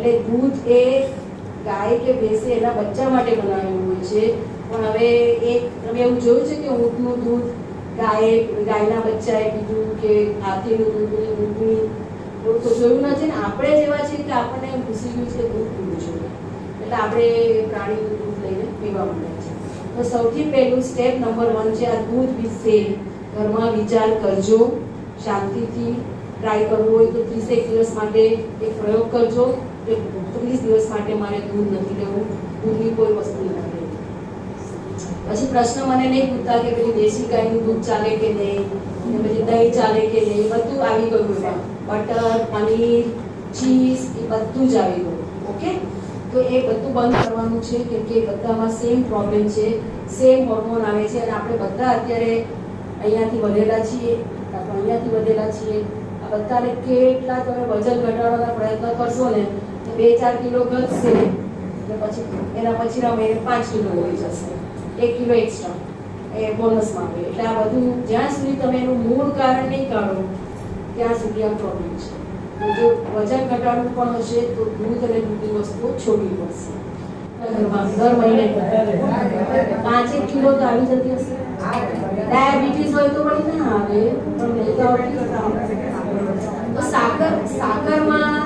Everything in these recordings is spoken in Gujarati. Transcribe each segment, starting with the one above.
એટલે દૂધ એ ગાય કે ભેંસે એના બચ્ચા માટે બનાવેલું હોય છે. પણ હવે એક તમે એવું જોયું છે કે ઊંટનું દૂધ ગાય, ગાયના બચ્ચાએ પીધું કે હાથીનું દૂધ ઊંટની? તો જોયું નથી ને. આપણે જેવા છીએ કે આપણને ઘૂસી ગયું છે દૂધ પીવું જોઈએ એટલે આપણે પ્રાણીનું દૂધ લઈને પીવા માંડ્યા છે. તો સૌથી પહેલું સ્ટેપ નંબર વન છે આ દૂધ વિશે ઘરમાં વિચાર કરજો. શાંતિથી ટ્રાય કરવું હોય તો ત્રીસેક દિવસ માટે એક પ્રયોગ કરજો. કે ત્રીસ દિવસ માટે મારે દૂધ નથી લેવું, દૂધની કોઈ વસ્તુ નથી લેવી. પછી પ્રશ્ન મને નહીં પૂછતા કે પેલી દેશી ગાયનું દૂધ ચાલે કે નહીં પછી દહીં ચાલે કે નહીં બધું આવી ગયું એમાં. બટર, પનીર, ચીઝ, એ બધું જ આવી ગયું. ઓકે? તો એ બધું બંધ કરવાનું છે કેમ કે બધામાં સેમ પ્રોબ્લેમ છે સેમ હોર્મોન આવે છે અને આપણે બધા અત્યારે અહીંયાથી વધેલા છીએ, કાં અહીંયાથી વધેલા છીએ. આ બધાને કેટલા તમે વજન ઘટાડવાના પ્રયત્ન કરશો ને બે ચાર કિલો ઘટશે એટલે પછી એના પછીના મહિને પાંચ કિલો હોઈ જશે. એક કિલો એક્સ્ટ્રા એ બોનસમાં આવે એટલે આ બધું જ્યાં સુધી તમે એનું મૂળ કારણ નહીં કાઢો, ત્યાં સુધી આ પ્રોબ્લેમ છે. જો વજન ઘટાડવું પણ હશે, તો દૂધ અને દૂધની વસ્તુઓ છોડવી પડશે. દર મહિને. પાંચેક કિલો તો આવી જતી હશે. હોય તો સાકર સાકરમાં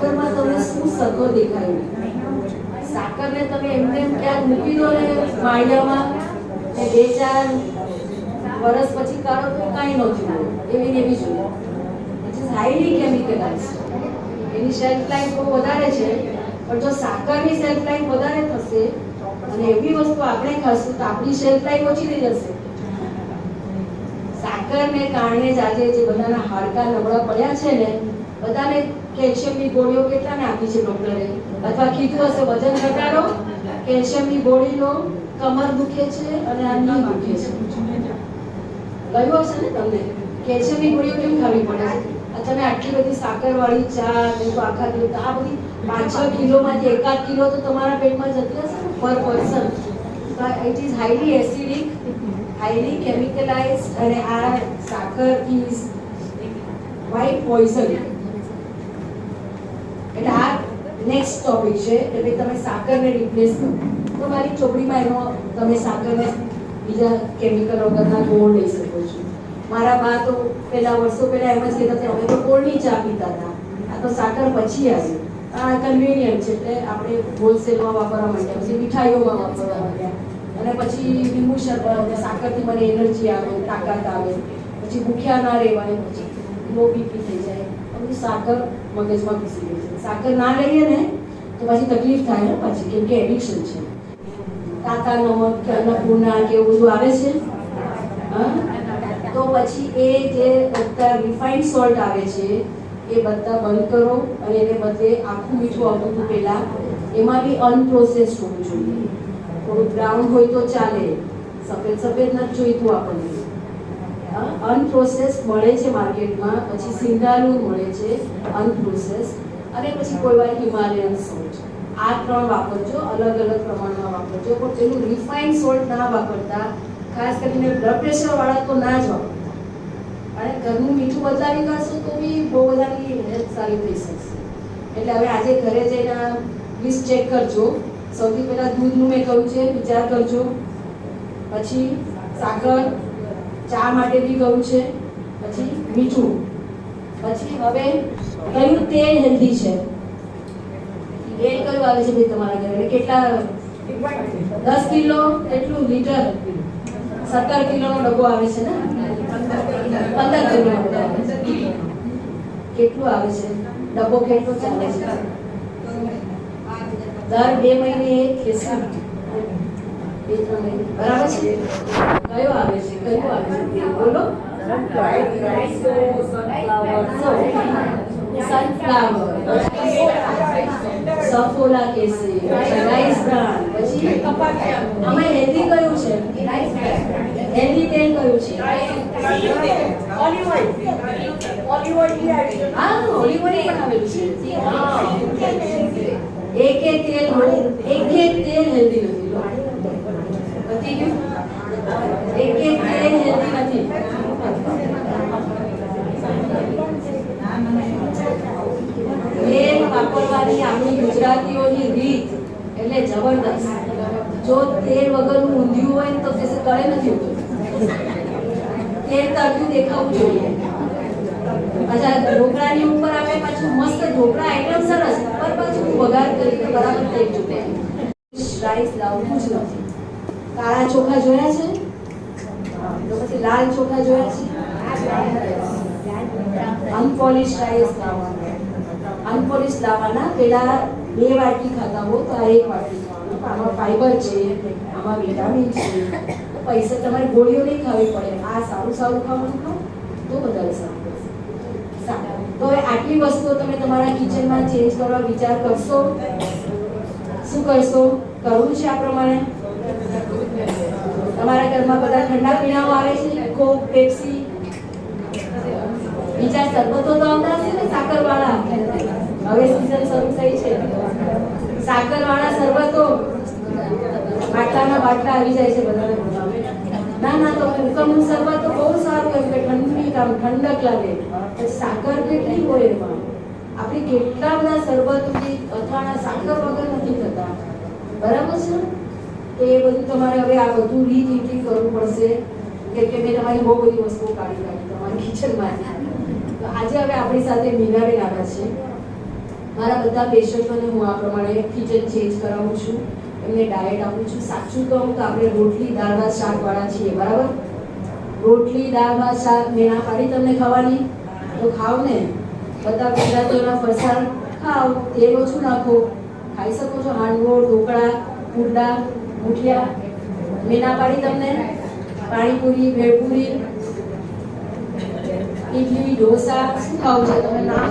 સાકરમાં તમને શું સત્વ દેખાયું? સાકરને તમે એમને તેમ ક્યાંક મૂકી દો ને માળિયામાં ને બે ચાર વર્ષ પછી કરો તો કાંઈ નથી મળે એવી ને એવી જોઈએ પછી હાઈલી કેમિકલાઇઝ એની શેલ્ફ લાઈફ બહુ વધારે છે, પણ જો સાકરની શેલ્ફ લાઈફ વધારે થશે અને એવી વસ્તુ આપણે ખાશું તો આપણી શેલ્ફ લાઈફ ઓછી થઈ જશે. સાકરને કારણે જ આજે જે બધાના હાડકા નબળા પડ્યા છે ને, બધાને કેલ્શિયમની ગોળીઓ કેટલાને આપી છે ડોક્ટરે? અથવા કીધું હશે વજન ઘટાડો, કેલ્શિયમની ગોળી લો કમર દુખે છે અને આ ની દુખે છે. ગયું હશે ને તમને? કેલ્શિયમની ગોળીઓ કેમ ખાવી પડે તમે આટલી બધી સાકરવાળી ચા આખા દિવસ આ બધી પાંચ છ કિલોમાંથી એકાદ કિલો તો તમારા પેટમાં જતી હશે ને per person it is highly acidic highly chemicalize અને આ સાકર ઇઝ વાઇટ પોઈઝન એટલે આ નેક્સ્ટ ટોપિક છે કે ભાઈ તમે સાકરને રિપ્લેસ કરો. તો મારી ચોપડીમાં એનો તમે સાકરને બીજા કેમિકલ વગરના ગોળ લઈ શકો છો. મારા બા તો પહેલા વર્ષો પહેલા એમ જ કહેતા હતા, અમે તો ગોળની ચા પીતા હતા. આ તો સાકર પછી આવી. આ કન્વિનિયન્ટ છે, એટલે આપણે હોલસેલમાં વાપરવા માંડ્યા, પછી મીઠાઈઓમાં વાપરવા માંડ્યા. અને પછી લીંબુ શરબત, અને સાકરથી મને એનર્જી આવે, તાકાત આવે. પછી ભૂખ્યા ના રહેવાય, પછી લો બીપી થઈ જાય. પછી સાકર મગજમાં ઘૂસી ગઈ છે. સાકર ના લઈએ ને, તો પછી તકલીફ થાય ને પછી, કેમ કે એડિક્શન છે. કાકા નમક કે અન્નપૂર્ણા કે એવું બધું આવે છે? તો પછી એ જે બધા રિફાઇન્ડ સોલ્ટ આવે છે, એ બધા બંધ કરો અને એને બદલે આખું મીઠું આવતું હતું પહેલાં, એમાં બી અનપ્રોસેસ્ડ હોવું જોઈએ. થોડું બ્રાઉન હોય તો ચાલે. સફેદ સફેદ નથી જોઈતું આપણને. અનપ્રોસેસ મળે છે માર્કેટમાં, પછી સિંધાલુ મળે છે અનપ્રોસેસ અને પછી કોઈ વાર હિમાલયન સોલ્ટ આ ત્રણ વાપરજો, અલગ અલગ પ્રમાણમાં વાપરજો, પણ પેલું રિફાઇન્ડ સોલ્ટ ના વાપરતા, ખાસ કરીને બ્લડ પ્રેશરવાળા તો ના જ વાપરતા. અને ઘરનું મીઠું બદલાવી કાઢશો તો બી બહુ બધાની હેલ્થ સારી થઈ શકશે. એટલે હવે આજે ઘરે જઈને લિસ્ટ ચેક કરજો. સૌથી પહેલાં દૂધનું મેં કહ્યું છે, વિચાર કરજો. પછી સાકર ચા માટે બી કહું છે, પછી મીઠું. પછી હવે કયું તેલ હેલ્ધી છે? તેલ કયું આવે છે તમારા ઘરે? કેટલા દસ કિલો કેટલું લીટર? સત્તર કિલોનો ડબ્બો આવે છે ને? પંદર કિલો કેટલું આવે છે? ડબ્બો કેટલો ચાલે છે? દર બે મહિને એક કે સાત? બે ત્રણ મહિને કયો આવે છે? કયું આવે છે? બોલો. સનફ્લાવર રાઈસ પછી અમે હેલ્ધી કયું છે? હેલ્ધી તેલ કયું છે? ઓલિવ એક એક તેલ એક એક તેલ હેલ્ધી નથી. એક તો તરતું દેખાવું જોઈએ અચ્છા ઢોકળાની ઉપર આપણે પાછું મસ્ત ઢોકળા આઈટમ સરસ પર પાછું વઘાર કરી બરાબર કાળા ચોખા જોયા છે? તો પછી લાલ ચોખા જોયા છે? અનપોલિશ રાઈસ લાવવાના. અનપોલિશ લાવવાના. પેલા બે વાટકી ખાતા હો તો એક વાટકી આમાં ફાઈબર છે, આમાં વિટામિન છે. પૈસા તમારે ગોળીઓ નહીં ખાવી પડે. આ સારું સારું ખાવાનું ખાવ તો વધારે સારું. તો આટલી વસ્તુઓ તમે તમારા કિચનમાં ચેન્જ કરવા વિચાર કરશો? શું કરશો? કરવું છે આ પ્રમાણે? તમારા ઘરમાં બધા ઠંડા પીણાઓ આવે છે, કોક, પેપ્સી, બીજા શરબતો તો આવતા હશે ને સાકર વાળા હવે સીઝન શરૂ થઈ છે. સાકર વાળા શરબતો બાટલાના બાટલા આવી જાય છે બધાને ના ના, તો કુકરનું શરબત તો બહુ સારું એમ કે ઠંડી કામ ઠંડક લાગે. સાકર કેટલી હોય એમાં? આપણે કેટલા બધા શરબતો અથવા સાકર વગર નથી થતા બરાબર છે? તો એ બધું તમારે હવે આ બધું રીથિંકિંગ કરવું પડશે. કેમ કે મેં તમારી બહુ બધી વસ્તુઓ કાઢી કાઢી તમારી કિચનમાં તો આજે હવે આપણી સાથે મીનાબેન આવ્યા છે. મારા બધા પેશન્ટોને હું આ પ્રમાણે કિચન ચેન્જ કરાવું છું. એમને ડાયટ આપું છું. સાચું કહું તો આપણે રોટલી, દાળ, ભાત શાકવાળા છીએ, બરાબર? રોટલી, દાળ શાક મેં ના પાડી તમને ખાવાની? તો ખાવ ને. બધા ગુજરાતીઓના ફરસાણ ખાઓ તેલ ઓછું નાખો. ખાઈ શકો છો. હાંડવો, ઢોકળા પુરડા મુઠિયા મેં પાડી તમને, પાણીપુરી, ભેળપુરી ઇડલી ઢોસા, શું ખાવું છે? તમે નામ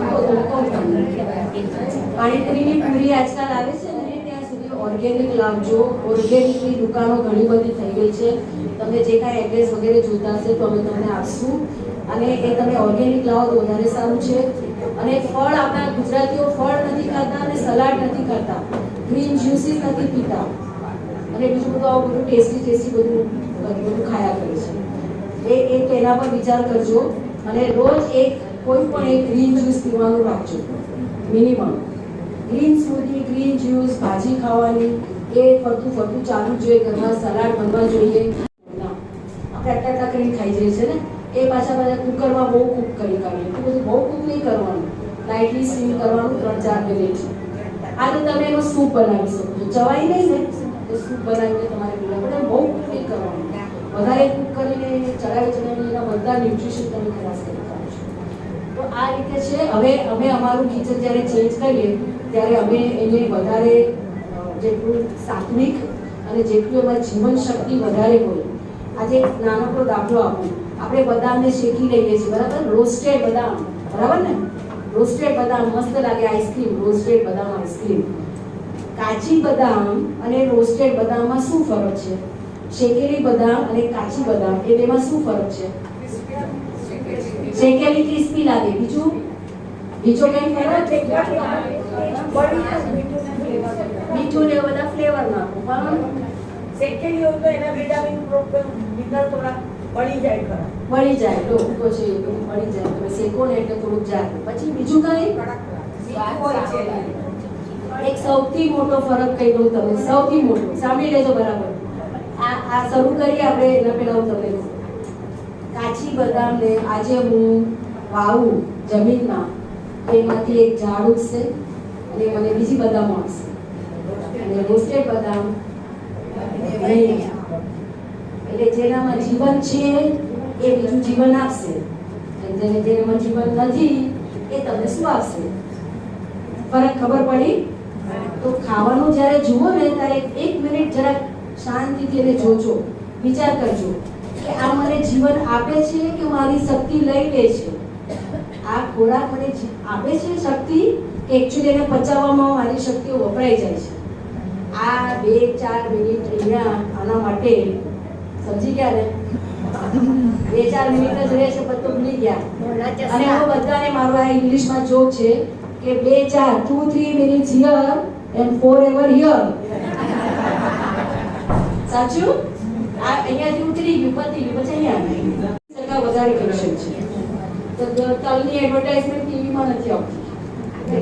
પાણીપુરીની પૂરી આજકાલ આવે છે ને, ત્યાં સુધી ઓર્ગેનિક લાવજો. ઓર્ગેનિકની દુકાનો ઘણી બધી થઈ ગઈ છે. તમને જે કાંઈ એડ્રેસ વગેરે જોતા હશે તો અમે તમને આપશું. અને એ તમે ઓર્ગેનિક લાવો તો વધારે સારું છે. અને ફળ આપણા ગુજરાતીઓ ફળ નથી ખાતા અને સલાડ નથી ખાતા. ગ્રીન જ્યુસીસ નથી પીતા. અને બીજું બધું આવું બધું ટેસ્ટી ટેસ્ટી બધું બધું ખાયા કરે છે. એ એ તેના પર વિચાર કરજો. અને રોજ એક, કોઈ પણ એક ગ્રીન જ્યુસ પીવાનું રાખજો. Minimum green smoothie green juice ભાજી ખાવાની, એ ફરતું ફરતું ચાલુ જોઈએ. ઘરમાં સલાડ બનવા જોઈએ. આપણે આટલા આટલા કરીને ખાઈ જઈએ છે ને? એ પાછા પાછા કુકરમાં બહુ કૂક કરી કાઢીએ. એટલું બધું બહુ કૂક નહીં કરવાનું. લાઇટલી સ્ટીમ કરવાનું ત્રણ ચાર મિનિટ આ રીતે તમે એનો સૂપ બનાવી શકો છો. ચવાઈ નહીં ને? તો સૂપ બનાવીને તમારે પીવા પડે બહુ કૂક નહીં કરવાનું. વધારે કૂક કરીને ચડાવી ચડાવીને એના બધા ન્યુટ્રિશન તમે ખલાસ કરી કાઢો છો. તો આ રીતે છે, હવે અમે અમારું કિચન જ્યારે ચેન્જ કરીએ, ત્યારે અમે એને વધારે જેટલું સાત્વિક અને જેટલું એમાં જીવન શક્તિ વધારે હોય. આજે એક નાનકડો દાખલો આપું. આપણે બદામને શેકી લઈએ છીએ, બરાબર? રોસ્ટેડ બદામ. બરાબર ને? રોસ્ટેડ બદામ, મસ્ત લાગે આઈસ્ક્રીમ રોસ્ટેડ બદામ આઈસ્ક્રીમ કાચી બદામ અને રોસ્ટેડ બદામમાં શું ફરક છે? શેકેલી બદામ અને કાચી બદામ એ બેમાં શું ફરક છે? શેકેલી ક્રિસ્પી લાગે. બીજું? બીજો કઈ ફરક? મીઠું ને બધા ફ્લેવર નાખો. બરાબર શેકેલી હોય તો એના વિટામિન મિનરલ થોડા પડી જાય ખરા. મળી જાય. તો છે એ મળી જાય. તમે શેકો ને એટલે થોડુંક જાય પછી બીજું કઈ? સ્વાદ હોય છે. એક સૌથી મોટો ફરક કહી દઉં તમે સૌથી મોટો. સાંભળી લેજો બરાબર. આ આ શરૂ કરીએ આપણે એના પહેલા હું તમને કાચી બદામને આજે હું વાવું જમીનમાં. એમાંથી એક ઝાડ ઉગશે અને મને બીજી બદામ આવશે અને રોસ્ટેડ બદામ. એટલે જેનામાં જીવન છે એ બીજું જીવન આપશે. જેને જેનામાં જીવન નથી એ તમને શું આપશે? ફરક ખબર પડી? તો ખાવાનું જ્યારે જુઓ ને ત્યારે એક મિનિટ જરાક શાંતિથી એને જોજો વિચાર કરજો કે આ મને જીવન આપે છે કે મારી શક્તિ લઈ લે છે? આ ખોરાક મને આપે છે શક્તિ કે એકચ્યુઅલી એને પચાવવામાં મારી શક્તિઓ વપરાઈ જાય છે? આ બે ચાર મિનિટ અહીંયા આના માટે સમજી ગયા ને? બે ચાર મિનિટ જ રહે છે તો ભૂલી ગયા. અને હવે બધાને મારો આ ઇંગ્લિશમાં જોક છે કે બે, ચાર, two, three minutes here and forever here સાચું? આ અહીંયાથી ઉતરી ગયું પતી ગયું પછી અહીંયા સરકાર વધારે પેશન્ટ છે. તો તલની એડવર્ટાઇઝમેન્ટ ટીવીમાં નથી આવતી.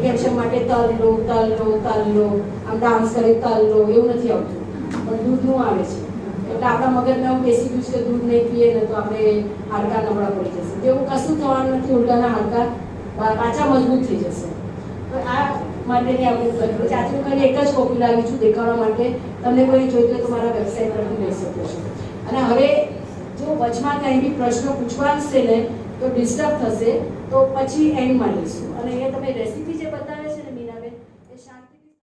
કેપ્શન માટે તલ લો તલ લો તલ લો, આમ ડાન્સ કરે, તલ લો, એવું નથી આવતું. પણ દૂધનું આવે છે. એટલે આપણા મગજમાં એવું બેસી ગયું છે કે દૂધ નહીં પીએ ને તો આપણે હાડકા નબળા પડી જશે. તેવું કશું થવાનું નથી, ઉલટાના હાડકા પાછા મજબૂત થઈ જશે. તો આ માટેની આપણે કર્યું છે આજે ખાલી એક જ કોપી લાવી છું દેખાડવા માટે. તમને કોઈ જોઈતું તો મારા વેબસાઇટ પરથી લઈ શકો છો. અને હવે જો વચમાં કંઈ બી પ્રશ્ન પૂછવાશે ને, તો ડિસ્ટર્બ થશે. તો પછી એન્ડમાં લઈશું અને અહીંયા તમે રેસીપી જે બતાવે